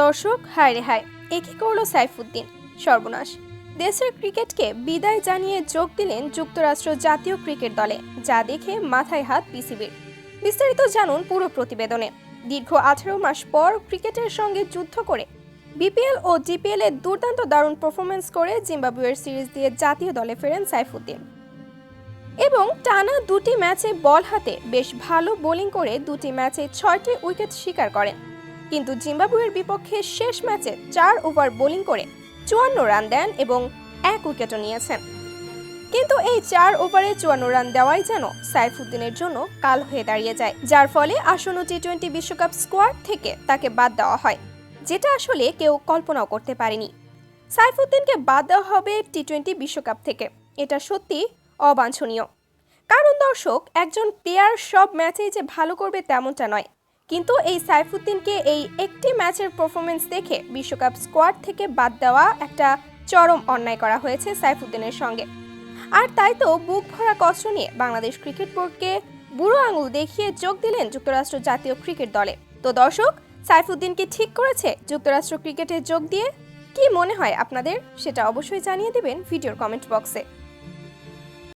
দর্শক, হায় রে হায় একই করল সাইফুদ্দিন? সর্বনাশ। দেশের ক্রিকেটকে বিদায় জানিয়ে যোগ দিলেন যুক্তরাষ্ট্র জাতীয় ক্রিকেট দলে, যা দেখে মাথায় হাত পিসিবির। বিস্তারিত জানুন পুরো প্রতিবেদনে। দীর্ঘ আঠারো মাস পর ক্রিকেটের সঙ্গে যুদ্ধ করে, বিপিএল ও জিপিএল এ দুর্দান্ত দারুণ পারফরমেন্স করে জিম্বাবুয়ের সিরিজ দিয়ে জাতীয় দলে ফেরেন সাইফুদ্দিন। এবং টানা দুটি ম্যাচে বল হাতে বেশ ভালো বোলিং করে দুটি ম্যাচে ছয়টি উইকেট শিকার করেন। কিন্তু জিম্বাবুয়ের বিপক্ষে শেষ ম্যাচে চার ওভার বোলিং করে চুয়ান্ন রান দেন এবং এক উইকেটও নিয়েছেন। কিন্তু এই চার ওভারে চুয়ান্ন রান দেওয়াই যেন সাইফুদ্দিনের জন্য কাল হয়ে দাঁড়িয়ে যায়, যার ফলে আসন্ন টি টোয়েন্টি বিশ্বকাপ স্কোয়াড থেকে তাকে বাদ দেওয়া হয়, যেটা আসলে কেউ কল্পনাও করতে পারেনি। সাইফুদ্দিনকে বাদ দেওয়া হবে টি টোয়েন্টি বিশ্বকাপ থেকে। এটা সত্যি অবাঞ্ছনীয়। কারণ দর্শক, একজন প্লেয়ার সব ম্যাচেই যে ভালো করবে তেমনটা নয়। কিন্তু এই সাইফুদ্দিনকে এই একটি ম্যাচের পারফরমেন্স দেখে বিশ্বকাপ স্কোয়াড থেকে বাদ দেওয়া একটা চরম অন্যায় করা হয়েছে সাইফুদ্দিনের সঙ্গে। আর তাই তো বুক ভরা কষ্ট নিয়ে বাংলাদেশ ক্রিকেট বোর্ডকে বুড়ো আঙুল দেখিয়ে যোগ দিলেন যুক্তরাষ্ট্র জাতীয় ক্রিকেট দলে। তো দর্শক সাইফুদ্দিনকে ঠিক করেছে যুক্তরাষ্ট্র ক্রিকেটে যোগ দিয়ে? কি মনে হয় আপনাদের? সেটা অবশ্যই জানিয়ে দেবেন ভিডিওর কমেন্ট বক্সে